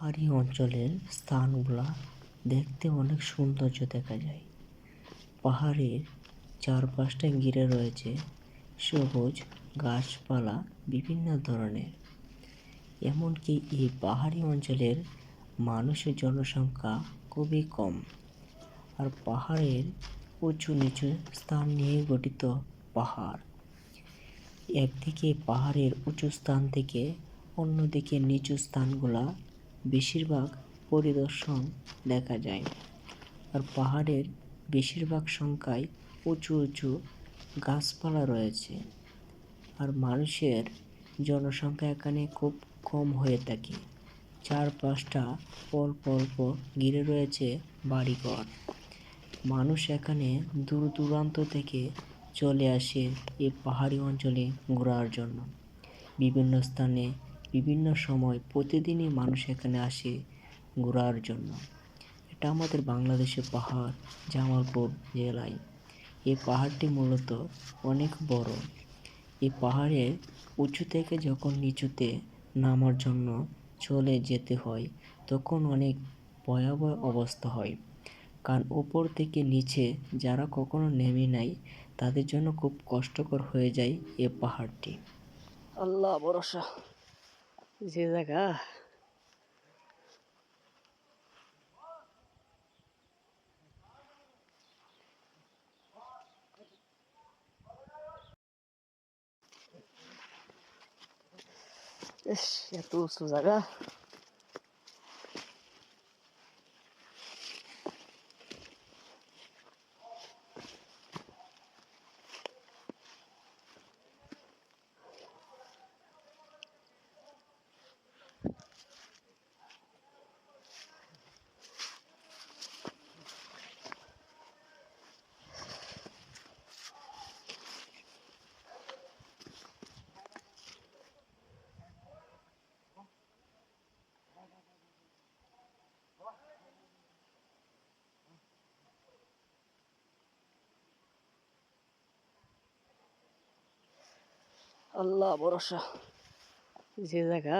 পাহাড়ি অঞ্চলের স্থানগুলা দেখতে অনেক সৌন্দর্য দেখা যায়। পাহাড়ের চারপাশটা ঘিরে রয়েছে সবুজ গাছপালা বিভিন্ন ধরনের। এমনকি এই পাহাড়ি অঞ্চলের মানুষের জনসংখ্যা খুবই কম। আর পাহাড়ের উঁচু নিচু স্থান নিয়ে গঠিত পাহাড়। একদিকে পাহাড়ের উঁচু স্থান থেকে অন্যদিকে নিচু স্থানগুলা বেশিরভাগ পরিদর্শন দেখা যায়। আর পাহাড়ের বেশিরভাগ সংখ্যায় উঁচু উঁচু গাছপালা রয়েছে। আর মানুষের জনসংখ্যা এখানে খুব কম হয়ে থাকে। চারপাশটা অল্প অল্প ঘিরে রয়েছে বাড়িঘর। মানুষ এখানে দূর দূরান্ত থেকে চলে আসে এই পাহাড়ি অঞ্চলে ঘোরার জন্য। বিভিন্ন স্থানে বিভিন্ন সময় প্রতিদিনই মানুষ এখানে আসে ঘোরার জন্য। এটা আমাদের বাংলাদেশের পাহাড়, জামালপুর জেলায়। এই পাহাড়টি মূলত অনেক বড়। এই পাহাড়ে উঁচু থেকে যখন নিচুতে নামার জন্য চলে যেতে হয়, তখন অনেক ভয়াবহ অবস্থা হয়। কারণ ওপর থেকে নিচে যারা কখনো নেমে নাই, তাদের জন্য খুব কষ্টকর হয়ে যায় এ পাহাড়টি। আল্লাহ, ভরসা। যে জায়গা ইস এত উঁচু আল্লাহ ভরসা। যে জায়গা।